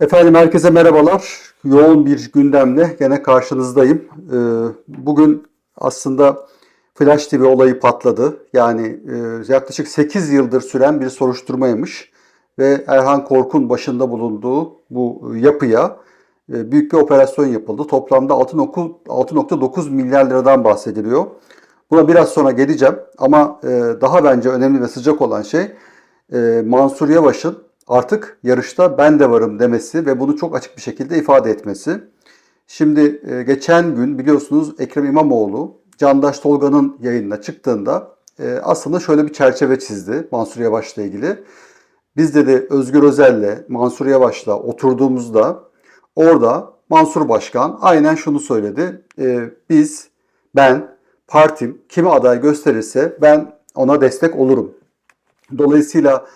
Efendim herkese merhabalar. Yoğun bir gündemle gene karşınızdayım. Ee, Bugün aslında Flash TV olayı patladı. Yani e, yaklaşık 8 yıldır süren bir soruşturmaymış ve Erhan Kork'un başında bulunduğu bu yapıya e, büyük bir operasyon yapıldı. Toplamda 6.9 6.9 milyar liradan bahsediliyor. Buna biraz sonra geleceğim ama e, daha bence önemli ve sıcak olan şey Mansur Yavaş'ın artık yarışta ben de varım demesi ve bunu çok açık bir şekilde ifade etmesi. Şimdi e, geçen gün biliyorsunuz Ekrem İmamoğlu Candaş Tolga'nın yayınına çıktığında e, aslında şöyle bir çerçeve çizdi Mansur Yavaş'la ilgili. Biz dedi Özgür Özel'le Mansur Yavaş'la oturduğumuzda orada Mansur Başkan aynen şunu söyledi. E, biz, ben, partim kimi aday gösterirse ben ona destek olurum. Dolayısıyla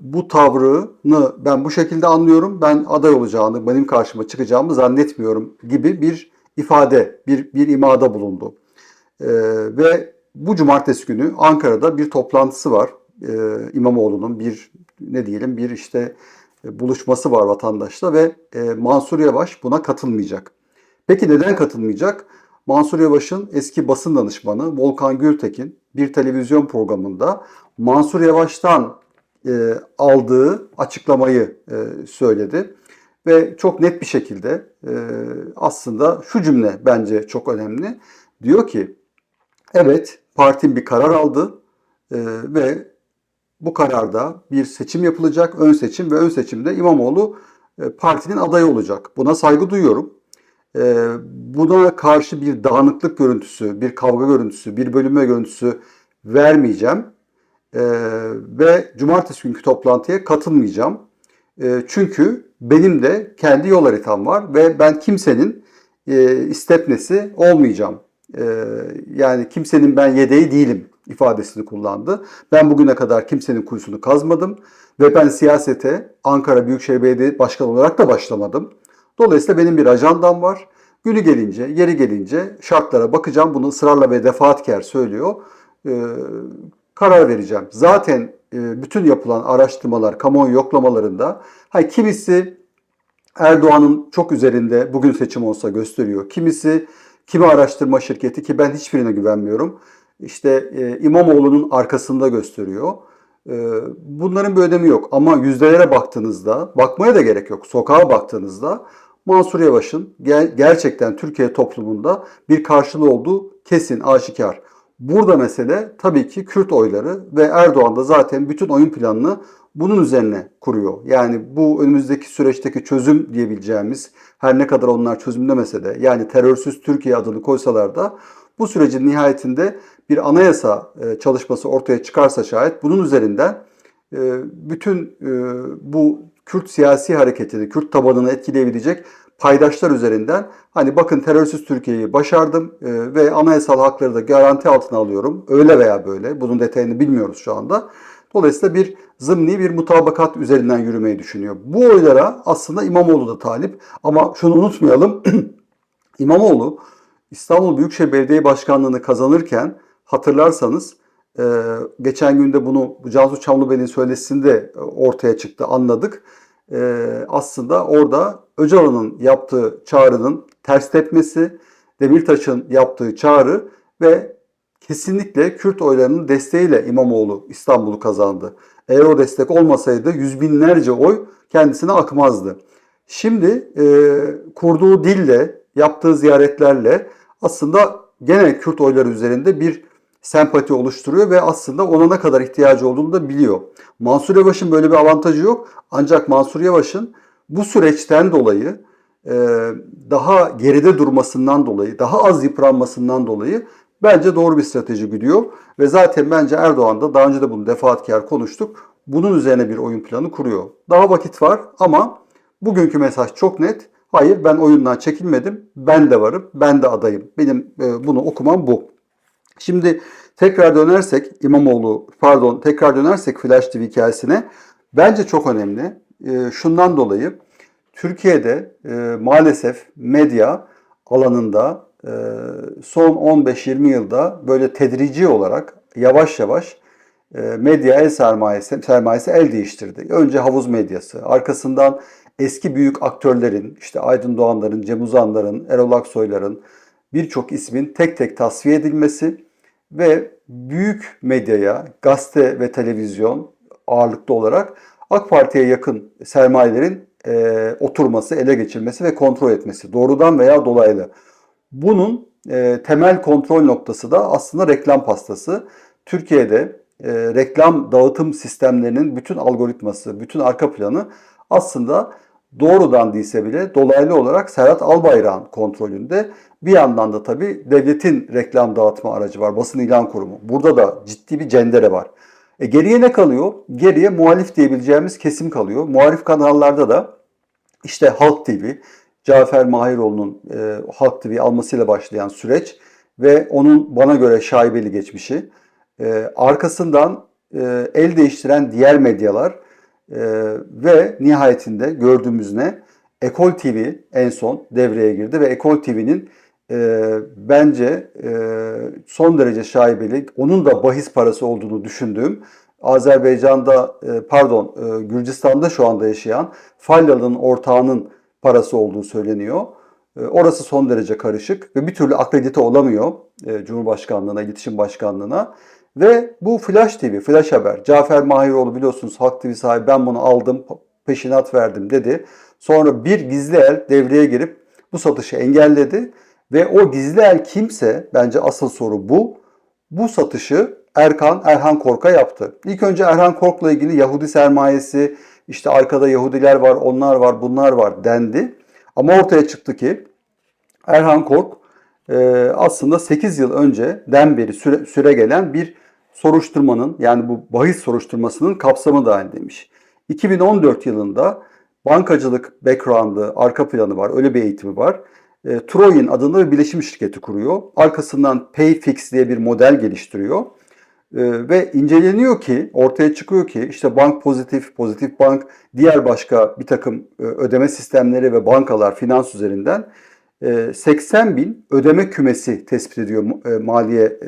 bu tavrını ben bu şekilde anlıyorum. Ben aday olacağını, benim karşıma çıkacağımı zannetmiyorum gibi bir ifade, bir, bir imada bulundu. E, ve bu cumartesi günü Ankara'da bir toplantısı var. E, İmamoğlu'nun bir ne diyelim bir işte e, buluşması var vatandaşla ve e, Mansur Yavaş buna katılmayacak. Peki neden katılmayacak? Mansur Yavaş'ın eski basın danışmanı Volkan Gürtekin bir televizyon programında Mansur Yavaş'tan e, aldığı açıklamayı e, söyledi. Ve çok net bir şekilde e, aslında şu cümle bence çok önemli. Diyor ki evet partim bir karar aldı e, ve bu kararda bir seçim yapılacak, ön seçim ve ön seçimde İmamoğlu e, partinin adayı olacak. Buna saygı duyuyorum. E, buna karşı bir dağınıklık görüntüsü, bir kavga görüntüsü, bir bölünme görüntüsü vermeyeceğim. E, ve cumartesi günkü toplantıya katılmayacağım. E, çünkü benim de kendi yol haritam var ve ben kimsenin e, istepnesi olmayacağım. E, yani kimsenin ben yedeği değilim ifadesini kullandı. Ben bugüne kadar kimsenin kuyusunu kazmadım ve ben siyasete Ankara Büyükşehir Belediye Başkanı olarak da başlamadım. Dolayısıyla benim bir ajandam var. Günü gelince, yeri gelince şartlara bakacağım. Bunu ısrarla ve defaatkar söylüyor. Ee, karar vereceğim. Zaten e, bütün yapılan araştırmalar, kamuoyu yoklamalarında hay kimisi Erdoğan'ın çok üzerinde bugün seçim olsa gösteriyor. Kimisi kimi araştırma şirketi ki ben hiçbirine güvenmiyorum. İşte e, İmamoğlu'nun arkasında gösteriyor. E, bunların bir önemi yok ama yüzdelere baktığınızda, bakmaya da gerek yok. Sokağa baktığınızda Mansur Yavaş'ın ger- gerçekten Türkiye toplumunda bir karşılığı olduğu kesin, aşikar. Burada mesele tabii ki Kürt oyları ve Erdoğan da zaten bütün oyun planını bunun üzerine kuruyor. Yani bu önümüzdeki süreçteki çözüm diyebileceğimiz her ne kadar onlar çözümlemese de yani terörsüz Türkiye adını koysalar da bu sürecin nihayetinde bir anayasa e, çalışması ortaya çıkarsa şayet bunun üzerinden e, bütün e, bu Kürt siyasi hareketini, Kürt tabanını etkileyebilecek paydaşlar üzerinden hani bakın terörsüz Türkiye'yi başardım e, ve anayasal hakları da garanti altına alıyorum. Öyle veya böyle. Bunun detayını bilmiyoruz şu anda. Dolayısıyla bir zımni bir mutabakat üzerinden yürümeyi düşünüyor. Bu oylara aslında İmamoğlu da talip. Ama şunu unutmayalım. İmamoğlu İstanbul Büyükşehir Belediye Başkanlığı'nı kazanırken hatırlarsanız e, geçen günde bunu Cansu Çamlıbey'in söyleşisinde ortaya çıktı, anladık. E, aslında orada Öcalan'ın yaptığı çağrının ters tepmesi, Demirtaş'ın yaptığı çağrı ve kesinlikle Kürt oylarının desteğiyle İmamoğlu İstanbul'u kazandı. Eğer o destek olmasaydı yüz binlerce oy kendisine akmazdı. Şimdi e, kurduğu dille, yaptığı ziyaretlerle aslında gene Kürt oyları üzerinde bir sempati oluşturuyor ve aslında ona ne kadar ihtiyacı olduğunu da biliyor. Mansur Yavaş'ın böyle bir avantajı yok. Ancak Mansur Yavaş'ın bu süreçten dolayı e, daha geride durmasından dolayı, daha az yıpranmasından dolayı bence doğru bir strateji gidiyor. Ve zaten bence Erdoğan da daha önce de bunu defaatkar konuştuk. Bunun üzerine bir oyun planı kuruyor. Daha vakit var ama bugünkü mesaj çok net. Hayır ben oyundan çekilmedim. Ben de varım. Ben de adayım. Benim e, bunu okumam bu. Şimdi tekrar dönersek İmamoğlu pardon tekrar dönersek Flash TV hikayesine bence çok önemli. E, şundan dolayı Türkiye'de e, maalesef medya alanında e, son 15-20 yılda böyle tedrici olarak yavaş yavaş e, medya el sermayesi, sermayesi el değiştirdi. Önce havuz medyası, arkasından eski büyük aktörlerin, işte Aydın Doğanların, Cem Uzanların, Erol Aksoyların birçok ismin tek tek tasfiye edilmesi ve büyük medyaya, gazete ve televizyon ağırlıklı olarak AK Parti'ye yakın sermayelerin e, oturması, ele geçirmesi ve kontrol etmesi doğrudan veya dolaylı. Bunun e, temel kontrol noktası da aslında reklam pastası. Türkiye'de e, reklam dağıtım sistemlerinin bütün algoritması, bütün arka planı aslında doğrudan değilse bile dolaylı olarak Serhat Albayrak'ın kontrolünde. Bir yandan da tabii devletin reklam dağıtma aracı var, basın ilan kurumu. Burada da ciddi bir cendere var. E geriye ne kalıyor? Geriye muhalif diyebileceğimiz kesim kalıyor. Muhalif kanallarda da işte Halk TV, Cafer Mahiroğlu'nun e, Halk TV almasıyla başlayan süreç ve onun bana göre şaibeli geçmişi. E, arkasından e, el değiştiren diğer medyalar e, ve nihayetinde gördüğümüz ne? Ekol TV en son devreye girdi ve Ekol TV'nin e, bence e, son derece şaibeli, onun da bahis parası olduğunu düşündüğüm Azerbaycan'da e, pardon e, Gürcistan'da şu anda yaşayan Falyalı'nın ortağının parası olduğu söyleniyor. E, orası son derece karışık ve bir türlü akredite olamıyor e, Cumhurbaşkanlığına, İletişim Başkanlığına. Ve bu Flash TV, Flash Haber, Cafer Mahiroğlu biliyorsunuz Halk TV sahibi ben bunu aldım, peşinat verdim dedi. Sonra bir gizli el devreye girip bu satışı engelledi. Ve o gizli el kimse, bence asıl soru bu. Bu satışı Erkan, Erhan Kork'a yaptı. İlk önce Erhan Kork'la ilgili Yahudi sermayesi, işte arkada Yahudiler var, onlar var, bunlar var dendi. Ama ortaya çıktı ki Erhan Kork e, aslında 8 yıl önceden beri süre, süre gelen bir soruşturmanın yani bu bahis soruşturmasının kapsamı dahilindeymiş. 2014 yılında bankacılık background'ı, arka planı var, öyle bir eğitimi var. E, Troy'in adında bir bilişim şirketi kuruyor. Arkasından Payfix diye bir model geliştiriyor. E, ve inceleniyor ki, ortaya çıkıyor ki işte bank pozitif, pozitif bank, diğer başka bir takım e, ödeme sistemleri ve bankalar finans üzerinden e, 80 bin ödeme kümesi tespit ediyor maliye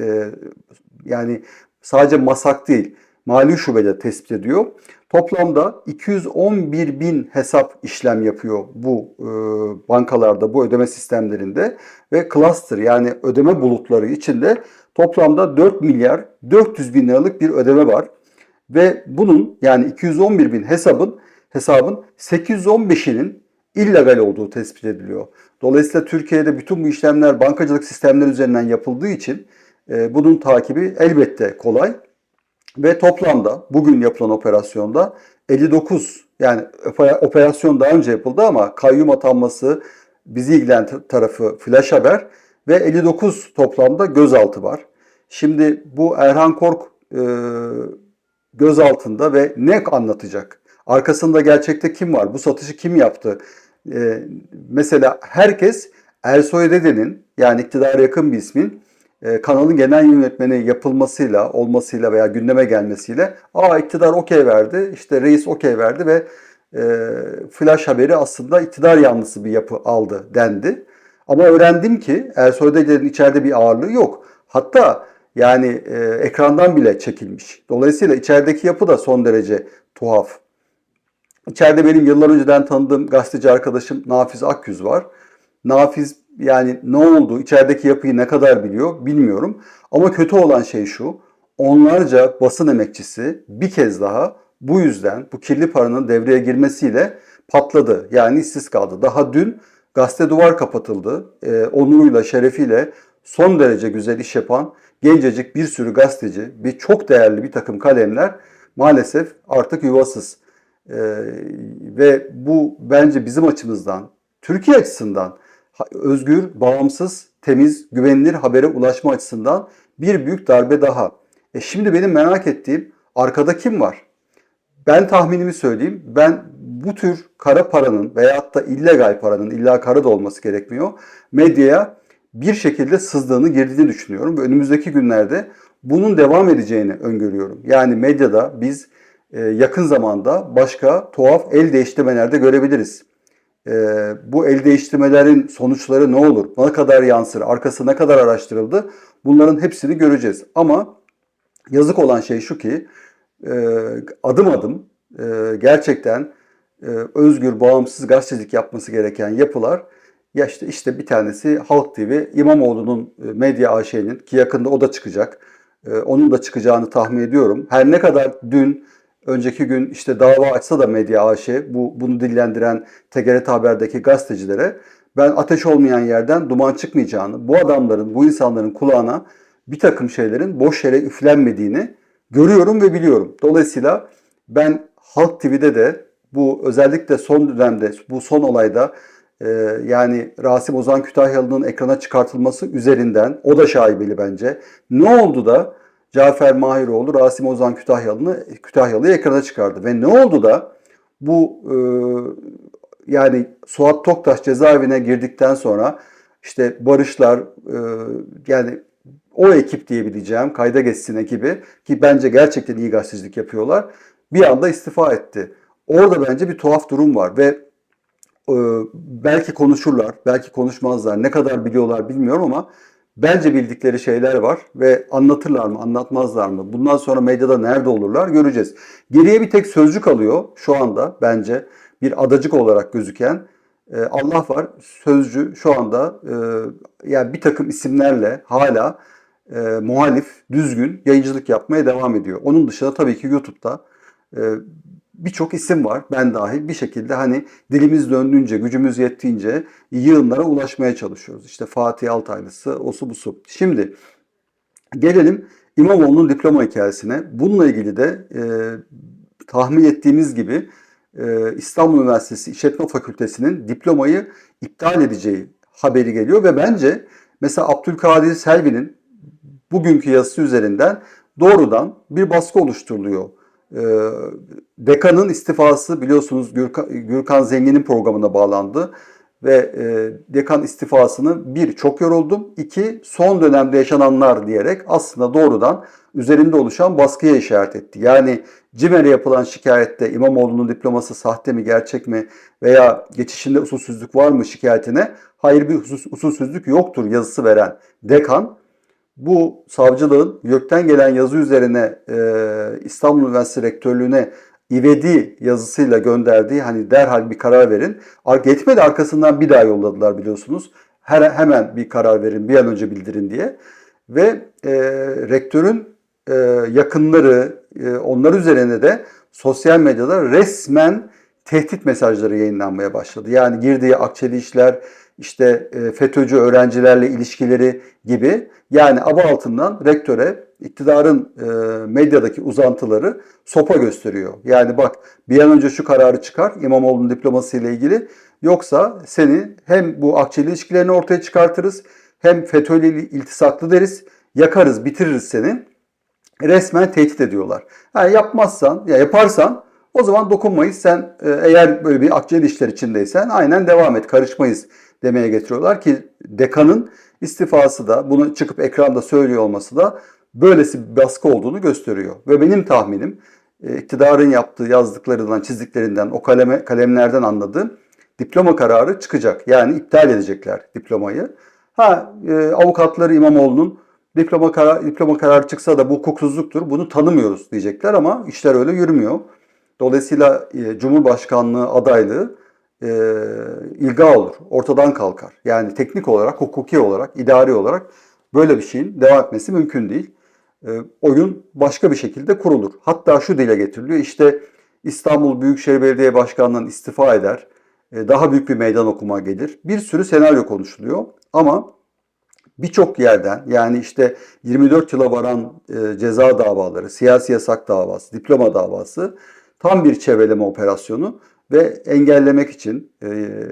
yani sadece masak değil mali şubede tespit ediyor. Toplamda 211 bin hesap işlem yapıyor bu e, bankalarda, bu ödeme sistemlerinde ve cluster yani ödeme bulutları içinde toplamda 4 milyar 400 bin liralık bir ödeme var. Ve bunun yani 211 bin hesabın hesabın 815'inin illegal olduğu tespit ediliyor. Dolayısıyla Türkiye'de bütün bu işlemler bankacılık sistemleri üzerinden yapıldığı için e, bunun takibi elbette kolay. Ve toplamda bugün yapılan operasyonda 59 yani operasyon daha önce yapıldı ama kayyum atanması bizi ilgilen tarafı flash haber ve 59 toplamda gözaltı var. Şimdi bu Erhan Kork e, gözaltında ve ne anlatacak? Arkasında gerçekte kim var? Bu satışı kim yaptı? E, mesela herkes Ersoy Dede'nin yani iktidara yakın bir ismin kanalın genel yönetmeni yapılmasıyla, olmasıyla veya gündeme gelmesiyle aa iktidar okey verdi, işte reis okey verdi ve e, flash haberi aslında iktidar yanlısı bir yapı aldı dendi. Ama öğrendim ki Ersoy Dede'nin içeride bir ağırlığı yok. Hatta yani e, ekrandan bile çekilmiş. Dolayısıyla içerideki yapı da son derece tuhaf. İçeride benim yıllar önceden tanıdığım gazeteci arkadaşım Nafiz Akyüz var. Nafiz yani ne oldu, içerideki yapıyı ne kadar biliyor bilmiyorum. Ama kötü olan şey şu, onlarca basın emekçisi bir kez daha bu yüzden bu kirli paranın devreye girmesiyle patladı. Yani işsiz kaldı. Daha dün gazete duvar kapatıldı. Ee, onuruyla, şerefiyle son derece güzel iş yapan gencecik bir sürü gazeteci, bir çok değerli bir takım kalemler maalesef artık yuvasız. Ee, ve bu bence bizim açımızdan, Türkiye açısından özgür, bağımsız, temiz, güvenilir habere ulaşma açısından bir büyük darbe daha. E şimdi benim merak ettiğim arkada kim var? Ben tahminimi söyleyeyim. Ben bu tür kara paranın veyahut da illegal paranın illa kara da olması gerekmiyor. Medyaya bir şekilde sızdığını, girdiğini düşünüyorum. Ve önümüzdeki günlerde bunun devam edeceğini öngörüyorum. Yani medyada biz e, yakın zamanda başka tuhaf el değiştirmelerde görebiliriz e, bu el değiştirmelerin sonuçları ne olur? Ne kadar yansır? Arkası ne kadar araştırıldı? Bunların hepsini göreceğiz. Ama yazık olan şey şu ki e, adım adım e, gerçekten e, özgür, bağımsız gazetecilik yapması gereken yapılar ya işte, işte bir tanesi Halk TV, İmamoğlu'nun e, Medya AŞ'nin ki yakında o da çıkacak. E, onun da çıkacağını tahmin ediyorum. Her ne kadar dün önceki gün işte dava açsa da Medya AŞ bu bunu dillendiren TGRT Haber'deki gazetecilere ben ateş olmayan yerden duman çıkmayacağını, bu adamların, bu insanların kulağına bir takım şeylerin boş yere üflenmediğini görüyorum ve biliyorum. Dolayısıyla ben Halk TV'de de bu özellikle son dönemde bu son olayda e, yani Rasim Ozan Kütahyalı'nın ekrana çıkartılması üzerinden o da şaibeli bence. Ne oldu da Cafer Mahiroğlu Rasim Ozan Kütahyalı'nı Kütahyalı'yı ekrana çıkardı ve ne oldu da bu e, yani Suat Toktaş cezaevine girdikten sonra işte Barışlar e, yani o ekip diyebileceğim kayda geçsin ekibi ki bence gerçekten iyi gazetecilik yapıyorlar. Bir anda istifa etti. Orada bence bir tuhaf durum var ve e, belki konuşurlar, belki konuşmazlar. Ne kadar biliyorlar bilmiyorum ama bence bildikleri şeyler var ve anlatırlar mı, anlatmazlar mı? Bundan sonra medyada nerede olurlar göreceğiz. Geriye bir tek sözcük kalıyor şu anda bence bir adacık olarak gözüken e, Allah var. Sözcü şu anda e, yani bir takım isimlerle hala e, muhalif, düzgün yayıncılık yapmaya devam ediyor. Onun dışında tabii ki YouTube'da e, birçok isim var. Ben dahil bir şekilde hani dilimiz döndüğünce, gücümüz yettiğince yığınlara ulaşmaya çalışıyoruz. İşte Fatih Altaylısı, osu busu. Şimdi gelelim İmamoğlu'nun diploma hikayesine. Bununla ilgili de e, tahmin ettiğimiz gibi e, İstanbul Üniversitesi İşletme Fakültesi'nin diplomayı iptal edeceği haberi geliyor ve bence mesela Abdülkadir Selvi'nin bugünkü yazısı üzerinden doğrudan bir baskı oluşturuluyor. Ee, dekanın istifası biliyorsunuz Gürkan, Gürkan Zengin'in programına bağlandı. Ve e, dekan istifasını bir çok yoruldum, iki son dönemde yaşananlar diyerek aslında doğrudan üzerinde oluşan baskıya işaret etti. Yani CİMER'e yapılan şikayette İmamoğlu'nun diploması sahte mi gerçek mi veya geçişinde usulsüzlük var mı şikayetine? Hayır bir usulsüzlük yoktur yazısı veren dekan bu savcılığın YÖK'ten gelen yazı üzerine e, İstanbul Üniversitesi Rektörlüğü'ne ivedi yazısıyla gönderdiği hani derhal bir karar verin. Yetmedi arkasından bir daha yolladılar biliyorsunuz. Her, hemen bir karar verin, bir an önce bildirin diye. Ve e, rektörün e, yakınları, e, onlar üzerine de sosyal medyada resmen tehdit mesajları yayınlanmaya başladı. Yani girdiği akçeli işler, işte e, FETÖ'cü öğrencilerle ilişkileri gibi yani aba altından rektöre iktidarın e, medyadaki uzantıları sopa gösteriyor. Yani bak bir an önce şu kararı çıkar İmamoğlu'nun diploması ile ilgili yoksa seni hem bu akçeli ilişkilerini ortaya çıkartırız hem FETÖ ile iltisaklı deriz yakarız bitiririz seni. Resmen tehdit ediyorlar. Yani yapmazsan ya yaparsan o zaman dokunmayız. Sen e, eğer böyle bir akçeli işler içindeysen aynen devam et karışmayız demeye getiriyorlar ki dekanın istifası da bunu çıkıp ekranda söylüyor olması da böylesi bir baskı olduğunu gösteriyor. Ve benim tahminim e, iktidarın yaptığı yazdıklarından, çizdikleri,den o kaleme, kalemlerden anladığım diploma kararı çıkacak. Yani iptal edecekler diplomayı. Ha e, avukatları İmamoğlu'nun diploma karar, diploma kararı çıksa da bu hukuksuzluktur. Bunu tanımıyoruz diyecekler ama işler öyle yürümüyor. Dolayısıyla e, Cumhurbaşkanlığı adaylığı e, ilga olur, ortadan kalkar. Yani teknik olarak, hukuki olarak, idari olarak böyle bir şeyin devam etmesi mümkün değil. E, oyun başka bir şekilde kurulur. Hatta şu dile getiriliyor, işte İstanbul Büyükşehir Belediye Başkanlığı'ndan istifa eder, e, daha büyük bir meydan okuma gelir. Bir sürü senaryo konuşuluyor ama birçok yerden yani işte 24 yıla varan e, ceza davaları, siyasi yasak davası, diploma davası tam bir çevreleme operasyonu ve engellemek için e,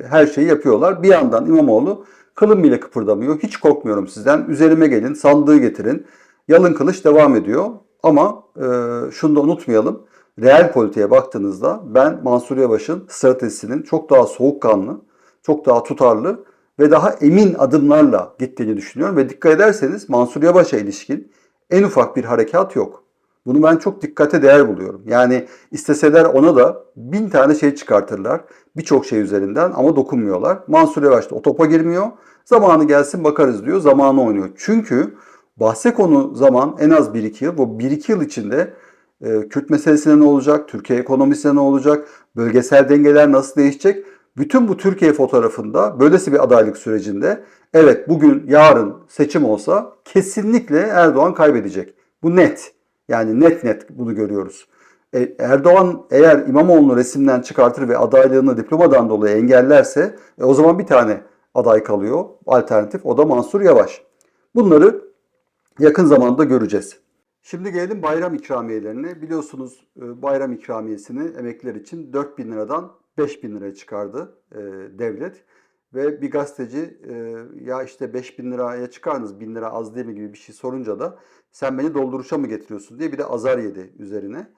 her şeyi yapıyorlar. Bir yandan İmamoğlu kılım bile kıpırdamıyor. Hiç korkmuyorum sizden. Üzerime gelin, sandığı getirin. Yalın kılıç devam ediyor. Ama e, şunu da unutmayalım. Reel politiğe baktığınızda ben Mansur Yavaş'ın stratejisinin çok daha soğukkanlı, çok daha tutarlı ve daha emin adımlarla gittiğini düşünüyorum. Ve dikkat ederseniz Mansur Yavaş'a ilişkin en ufak bir harekat yok. Bunu ben çok dikkate değer buluyorum. Yani isteseler ona da bin tane şey çıkartırlar. Birçok şey üzerinden ama dokunmuyorlar. Mansur Yavaş da o topa girmiyor. Zamanı gelsin bakarız diyor. Zamanı oynuyor. Çünkü bahse konu zaman en az 1-2 yıl. Bu 1-2 yıl içinde E, Kürt meselesine ne olacak? Türkiye ekonomisine ne olacak? Bölgesel dengeler nasıl değişecek? Bütün bu Türkiye fotoğrafında böylesi bir adaylık sürecinde evet bugün yarın seçim olsa kesinlikle Erdoğan kaybedecek. Bu net. Yani net net bunu görüyoruz. E, Erdoğan eğer İmamoğlu'nu resimden çıkartır ve adaylığını diplomadan dolayı engellerse e, o zaman bir tane aday kalıyor alternatif o da Mansur Yavaş. Bunları yakın zamanda göreceğiz. Şimdi gelelim bayram ikramiyelerine. Biliyorsunuz e, bayram ikramiyesini emekliler için 4 bin liradan 5 bin liraya çıkardı e, devlet. Ve bir gazeteci e, ya işte 5 bin liraya çıkardınız 1000 lira az değil mi gibi bir şey sorunca da sen beni dolduruşa mı getiriyorsun diye bir de azar yedi üzerine.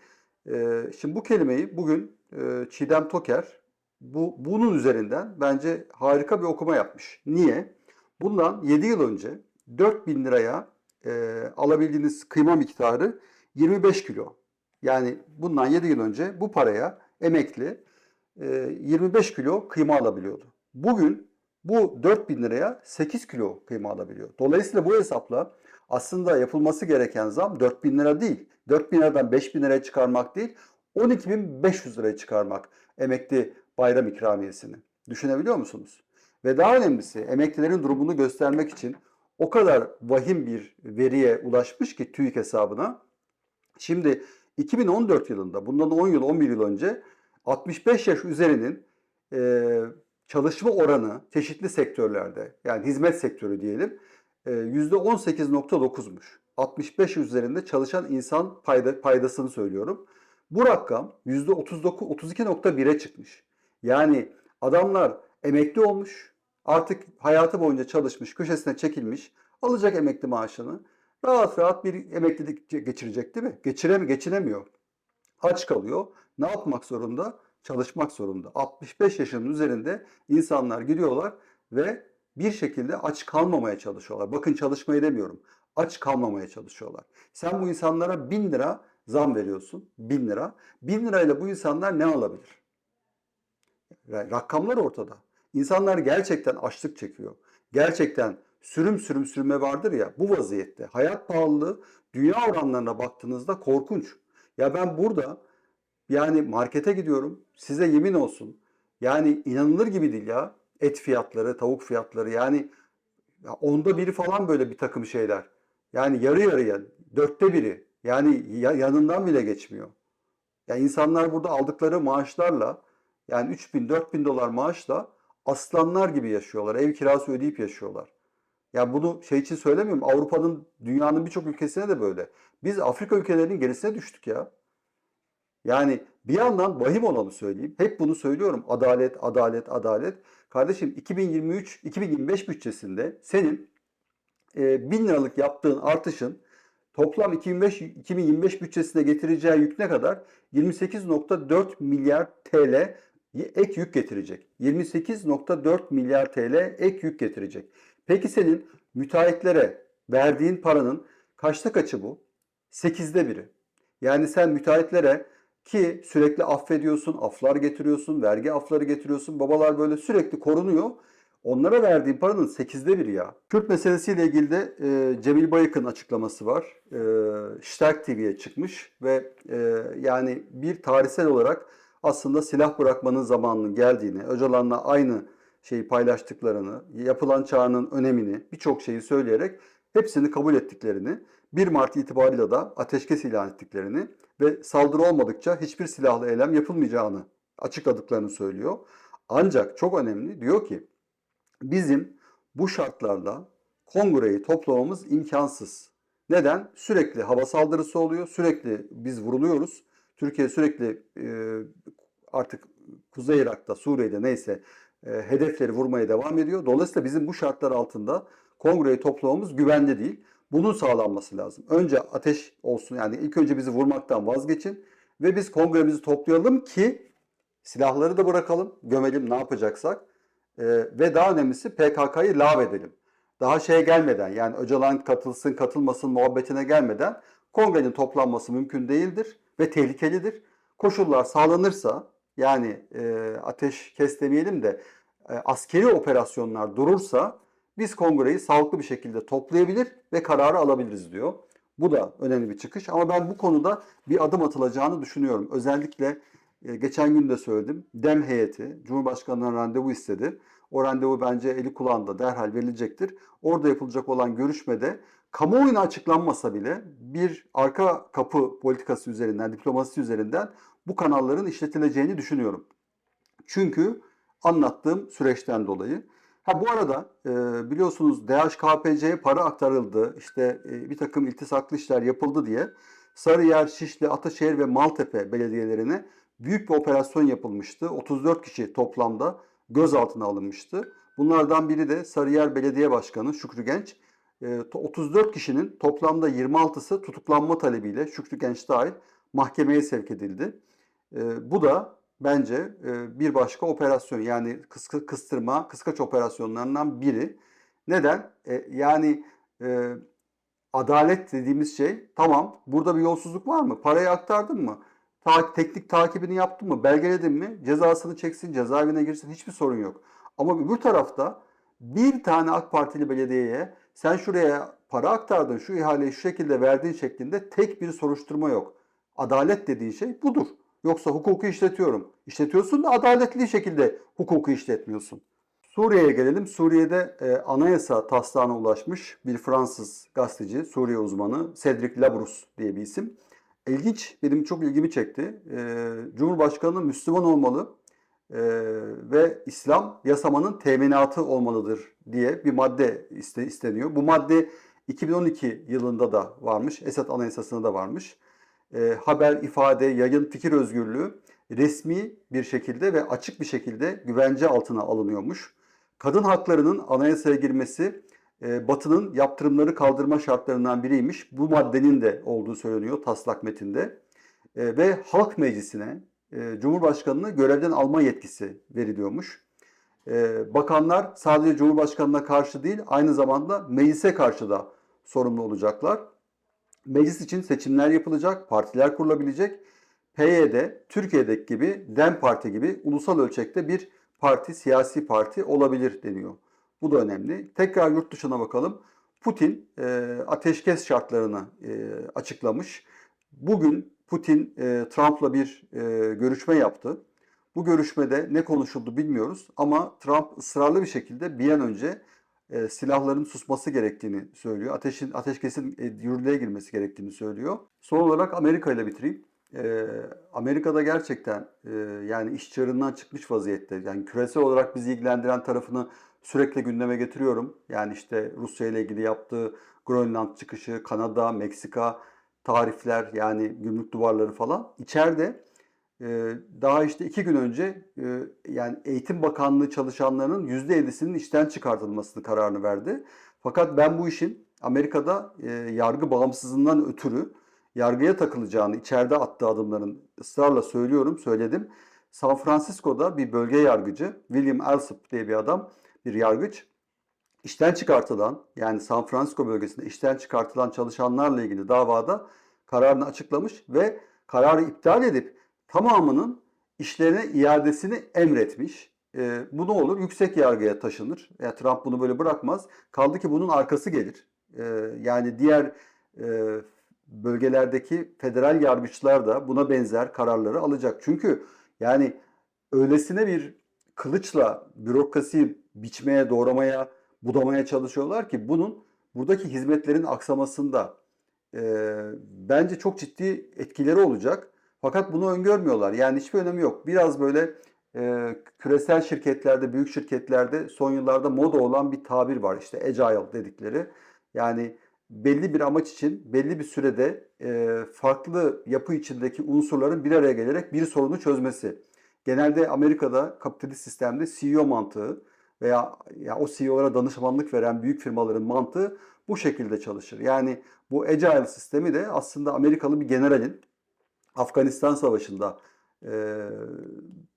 E, şimdi bu kelimeyi bugün e, Çiğdem Toker bu bunun üzerinden bence harika bir okuma yapmış. Niye? Bundan 7 yıl önce 4 bin liraya e, alabildiğiniz kıyma miktarı 25 kilo. Yani bundan 7 yıl önce bu paraya emekli e, 25 kilo kıyma alabiliyordu. Bugün bu 4 bin liraya 8 kilo kıyma alabiliyor. Dolayısıyla bu hesapla aslında yapılması gereken zam 4 bin lira değil. 4 bin liradan 5 bin liraya çıkarmak değil, 12.500 liraya çıkarmak emekli bayram ikramiyesini. Düşünebiliyor musunuz? Ve daha önemlisi emeklilerin durumunu göstermek için o kadar vahim bir veriye ulaşmış ki TÜİK hesabına. Şimdi 2014 yılında bundan 10 yıl 11 yıl önce 65 yaş üzerinin çalışma oranı çeşitli sektörlerde yani hizmet sektörü diyelim e, %18.9'muş. 65 üzerinde çalışan insan payda, paydasını söylüyorum. Bu rakam %39 32.1'e çıkmış. Yani adamlar emekli olmuş, artık hayatı boyunca çalışmış, köşesine çekilmiş, alacak emekli maaşını. Rahat rahat bir emeklilik geçirecek değil mi? Geçirem geçinemiyor. Aç kalıyor. Ne yapmak zorunda? Çalışmak zorunda. 65 yaşının üzerinde insanlar gidiyorlar ve bir şekilde aç kalmamaya çalışıyorlar. Bakın çalışmayı demiyorum. Aç kalmamaya çalışıyorlar. Sen bu insanlara 1000 lira zam veriyorsun. 1000 lira. 1000 lirayla bu insanlar ne alabilir? Rakamlar ortada. İnsanlar gerçekten açlık çekiyor. Gerçekten sürüm sürüm sürme vardır ya bu vaziyette. Hayat pahalılığı dünya oranlarına baktığınızda korkunç. Ya ben burada yani markete gidiyorum. Size yemin olsun. Yani inanılır gibi değil ya. Et fiyatları, tavuk fiyatları yani ya onda biri falan böyle bir takım şeyler. Yani yarı yarıya, dörtte biri. Yani yanından bile geçmiyor. Ya insanlar burada aldıkları maaşlarla yani 3 bin, 4 bin dolar maaşla aslanlar gibi yaşıyorlar. Ev kirası ödeyip yaşıyorlar. Ya bunu şey için söylemiyorum. Avrupa'nın, dünyanın birçok ülkesine de böyle. Biz Afrika ülkelerinin gerisine düştük ya. Yani bir yandan vahim olanı söyleyeyim. Hep bunu söylüyorum. Adalet, adalet, adalet. Kardeşim 2023, 2025 bütçesinde senin e, 1000 liralık yaptığın artışın toplam 2025, 2025 bütçesine getireceği yük ne kadar? 28.4 milyar TL ek yük getirecek. 28.4 milyar TL ek yük getirecek. Peki senin müteahhitlere verdiğin paranın kaçta kaçı bu? 8'de biri. Yani sen müteahhitlere ki sürekli affediyorsun, aflar getiriyorsun, vergi afları getiriyorsun. Babalar böyle sürekli korunuyor. Onlara verdiğin paranın 8'de biri ya. Kürt meselesiyle ilgili de e, Cemil Bayık'ın açıklaması var. E, Stark TV'ye çıkmış ve e, yani bir tarihsel olarak aslında silah bırakmanın zamanının geldiğini, Öcalan'la aynı şeyi paylaştıklarını, yapılan çağrının önemini birçok şeyi söyleyerek hepsini kabul ettiklerini, 1 Mart itibariyle da ateşkes ilan ettiklerini ve saldırı olmadıkça hiçbir silahlı eylem yapılmayacağını açıkladıklarını söylüyor. Ancak çok önemli diyor ki bizim bu şartlarda kongreyi toplamamız imkansız. Neden? Sürekli hava saldırısı oluyor, sürekli biz vuruluyoruz. Türkiye sürekli e, artık Kuzey Irak'ta, Suriye'de neyse e, hedefleri vurmaya devam ediyor. Dolayısıyla bizim bu şartlar altında kongreyi toplamamız güvenli değil. Bunun sağlanması lazım. Önce ateş olsun yani ilk önce bizi vurmaktan vazgeçin ve biz kongremizi toplayalım ki silahları da bırakalım, gömelim ne yapacaksak e, ve daha önemlisi PKK'yı lav edelim. Daha şeye gelmeden yani Öcalan katılsın katılmasın muhabbetine gelmeden kongrenin toplanması mümkün değildir ve tehlikelidir. Koşullar sağlanırsa yani e, ateş kes demeyelim de e, askeri operasyonlar durursa biz kongreyi sağlıklı bir şekilde toplayabilir ve kararı alabiliriz diyor. Bu da önemli bir çıkış ama ben bu konuda bir adım atılacağını düşünüyorum. Özellikle e, geçen gün de söyledim. Dem heyeti Cumhurbaşkanı'ndan randevu istedi. O randevu bence eli kulağında derhal verilecektir. Orada yapılacak olan görüşmede kamuoyuna açıklanmasa bile bir arka kapı politikası üzerinden, diplomasi üzerinden bu kanalların işletileceğini düşünüyorum. Çünkü anlattığım süreçten dolayı. Ha bu arada e, biliyorsunuz DHKPC'ye para aktarıldı, işte e, bir takım iltisaklı işler yapıldı diye Sarıyer, Şişli, Ataşehir ve Maltepe belediyelerine büyük bir operasyon yapılmıştı. 34 kişi toplamda gözaltına alınmıştı. Bunlardan biri de Sarıyer Belediye Başkanı Şükrü Genç. E, 34 kişinin toplamda 26'sı tutuklanma talebiyle Şükrü Genç dahil mahkemeye sevk edildi. E, bu da bence e, bir başka operasyon yani kıstırma, kıskaç operasyonlarından biri. Neden? E, yani e, adalet dediğimiz şey tamam burada bir yolsuzluk var mı? Parayı aktardın mı? Teknik takibini yaptın mı? Belgeledin mi? Cezasını çeksin, cezaevine girsin hiçbir sorun yok. Ama öbür tarafta bir tane AK Partili belediyeye sen şuraya para aktardın, şu ihaleyi şu şekilde verdiğin şeklinde tek bir soruşturma yok. Adalet dediğin şey budur. Yoksa hukuku işletiyorum. İşletiyorsun da adaletli şekilde hukuku işletmiyorsun. Suriye'ye gelelim. Suriye'de e, anayasa taslağına ulaşmış bir Fransız gazeteci, Suriye uzmanı Cedric Labrus diye bir isim. İlginç, benim çok ilgimi çekti. E, Cumhurbaşkanı Müslüman olmalı e, ve İslam yasamanın teminatı olmalıdır diye bir madde iste, isteniyor. Bu madde 2012 yılında da varmış, Esad Anayasası'na da varmış e, haber, ifade, yayın, fikir özgürlüğü resmi bir şekilde ve açık bir şekilde güvence altına alınıyormuş. Kadın haklarının anayasaya girmesi e, Batı'nın yaptırımları kaldırma şartlarından biriymiş. Bu maddenin de olduğu söyleniyor taslak metinde. E, ve Halk Meclisi'ne e, Cumhurbaşkanı'nı görevden alma yetkisi veriliyormuş. Bakanlar sadece Cumhurbaşkanı'na karşı değil aynı zamanda meclise karşı da sorumlu olacaklar. Meclis için seçimler yapılacak, partiler kurulabilecek. PYD, Türkiye'deki gibi DEM Parti gibi ulusal ölçekte bir parti, siyasi parti olabilir deniyor. Bu da önemli. Tekrar yurt dışına bakalım. Putin e, ateşkes şartlarını e, açıklamış. Bugün Putin e, Trump'la bir e, görüşme yaptı. Bu görüşmede ne konuşuldu bilmiyoruz ama Trump ısrarlı bir şekilde bir an önce e, silahların susması gerektiğini söylüyor. Ateşin ateşkesin e, yürürlüğe girmesi gerektiğini söylüyor. Son olarak Amerika ile bitireyim. E, Amerika'da gerçekten e, yani iş çığırından çıkmış vaziyette. Yani küresel olarak bizi ilgilendiren tarafını sürekli gündeme getiriyorum. Yani işte Rusya ile ilgili yaptığı Grönland çıkışı, Kanada, Meksika tarifler yani gümrük duvarları falan. İçeride daha işte iki gün önce e, yani Eğitim Bakanlığı çalışanlarının %50'sinin işten çıkartılmasını kararını verdi. Fakat ben bu işin Amerika'da e, yargı bağımsızlığından ötürü yargıya takılacağını içeride attığı adımların ısrarla söylüyorum, söyledim. San Francisco'da bir bölge yargıcı William Alsup diye bir adam, bir yargıç işten çıkartılan yani San Francisco bölgesinde işten çıkartılan çalışanlarla ilgili davada kararını açıklamış ve kararı iptal edip tamamının işlerine iadesini emretmiş. E, bu ne olur? Yüksek yargıya taşınır. Ya Trump bunu böyle bırakmaz. Kaldı ki bunun arkası gelir. E, yani diğer e, bölgelerdeki federal yargıçlar da buna benzer kararları alacak. Çünkü yani öylesine bir kılıçla bürokrasiyi biçmeye, doğramaya, budamaya çalışıyorlar ki bunun buradaki hizmetlerin aksamasında e, bence çok ciddi etkileri olacak. Fakat bunu öngörmüyorlar. Yani hiçbir önemi yok. Biraz böyle e, küresel şirketlerde, büyük şirketlerde son yıllarda moda olan bir tabir var. İşte agile dedikleri. Yani belli bir amaç için belli bir sürede e, farklı yapı içindeki unsurların bir araya gelerek bir sorunu çözmesi. Genelde Amerika'da kapitalist sistemde CEO mantığı veya ya o CEO'lara danışmanlık veren büyük firmaların mantığı bu şekilde çalışır. Yani bu agile sistemi de aslında Amerikalı bir generalin Afganistan Savaşı'nda e,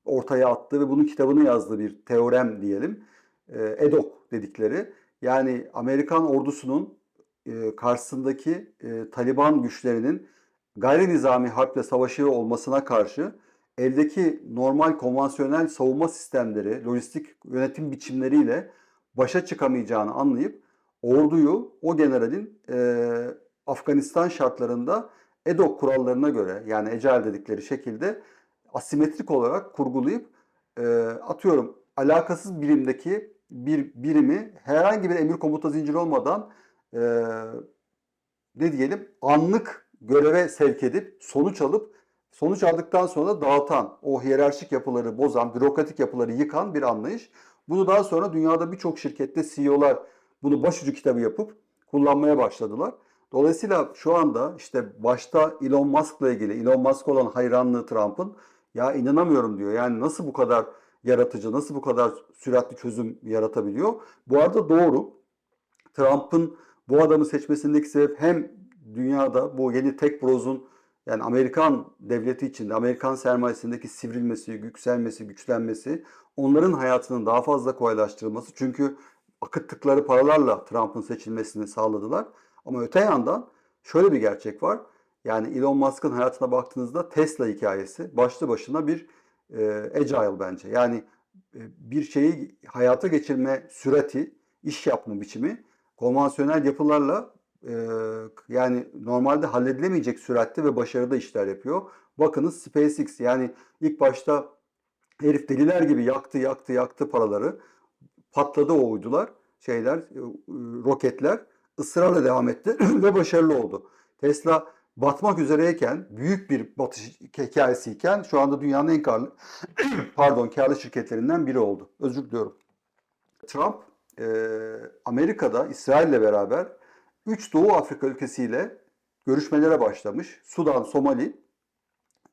ortaya attığı ve bunun kitabını yazdığı bir teorem diyelim. E, EDOK dedikleri. Yani Amerikan ordusunun e, karşısındaki e, Taliban güçlerinin gayri nizami harple savaşıyor olmasına karşı eldeki normal konvansiyonel savunma sistemleri, lojistik yönetim biçimleriyle başa çıkamayacağını anlayıp orduyu o generalin e, Afganistan şartlarında EDOK kurallarına göre yani ecel dedikleri şekilde asimetrik olarak kurgulayıp e, atıyorum alakasız birimdeki bir birimi herhangi bir emir komuta zinciri olmadan e, ne diyelim anlık göreve sevk edip sonuç alıp sonuç aldıktan sonra da dağıtan, o hiyerarşik yapıları bozan, bürokratik yapıları yıkan bir anlayış. Bunu daha sonra dünyada birçok şirkette CEO'lar bunu başucu kitabı yapıp kullanmaya başladılar. Dolayısıyla şu anda işte başta Elon Musk'la ilgili, Elon Musk olan hayranlığı Trump'ın ya inanamıyorum diyor. Yani nasıl bu kadar yaratıcı, nasıl bu kadar süratli çözüm yaratabiliyor? Bu arada doğru. Trump'ın bu adamı seçmesindeki sebep hem dünyada bu yeni tek brozun yani Amerikan devleti içinde Amerikan sermayesindeki sivrilmesi, yükselmesi, güçlenmesi, onların hayatının daha fazla kolaylaştırılması. Çünkü akıttıkları paralarla Trump'ın seçilmesini sağladılar. Ama öte yandan şöyle bir gerçek var. Yani Elon Musk'ın hayatına baktığınızda Tesla hikayesi başlı başına bir e, agile bence. Yani e, bir şeyi hayata geçirme sürati, iş yapma biçimi konvansiyonel yapılarla e, yani normalde halledilemeyecek süratte ve başarıda işler yapıyor. Bakınız SpaceX yani ilk başta herif deliler gibi yaktı yaktı yaktı paraları. Patladı o uydular şeyler e, roketler ısrarla devam etti ve başarılı oldu. Tesla batmak üzereyken büyük bir batış hikayesiyken şu anda dünyanın en karlı pardon karlı şirketlerinden biri oldu. Özür diliyorum. Trump e, Amerika'da İsrail'le beraber 3 Doğu Afrika ülkesiyle görüşmelere başlamış. Sudan, Somali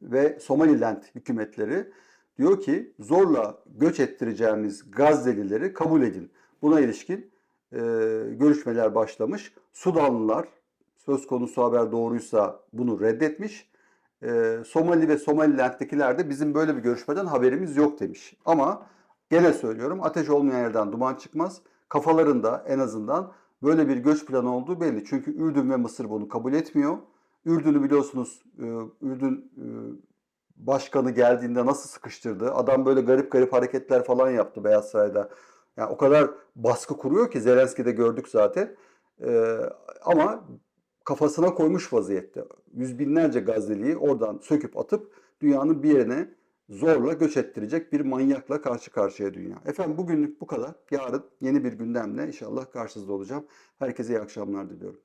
ve Somaliland hükümetleri diyor ki zorla göç ettireceğimiz Gazze'lileri kabul edin. Buna ilişkin e, görüşmeler başlamış. Sudanlılar söz konusu haber doğruysa bunu reddetmiş. E, Somali ve Somaliland'dekiler de bizim böyle bir görüşmeden haberimiz yok demiş. Ama gene söylüyorum ateş olmayan yerden duman çıkmaz. Kafalarında en azından böyle bir göç planı olduğu belli. Çünkü Ürdün ve Mısır bunu kabul etmiyor. Ürdün'ü biliyorsunuz e, Ürdün e, başkanı geldiğinde nasıl sıkıştırdı. Adam böyle garip garip hareketler falan yaptı Beyaz Saray'da. Yani o kadar baskı kuruyor ki Zelenski'de gördük zaten. Ee, ama kafasına koymuş vaziyette. Yüz binlerce Gazze'liyi oradan söküp atıp dünyanın bir yerine zorla göç ettirecek bir manyakla karşı karşıya dünya. Efendim bugünlük bu kadar. Yarın yeni bir gündemle inşallah karşınızda olacağım. Herkese iyi akşamlar diliyorum.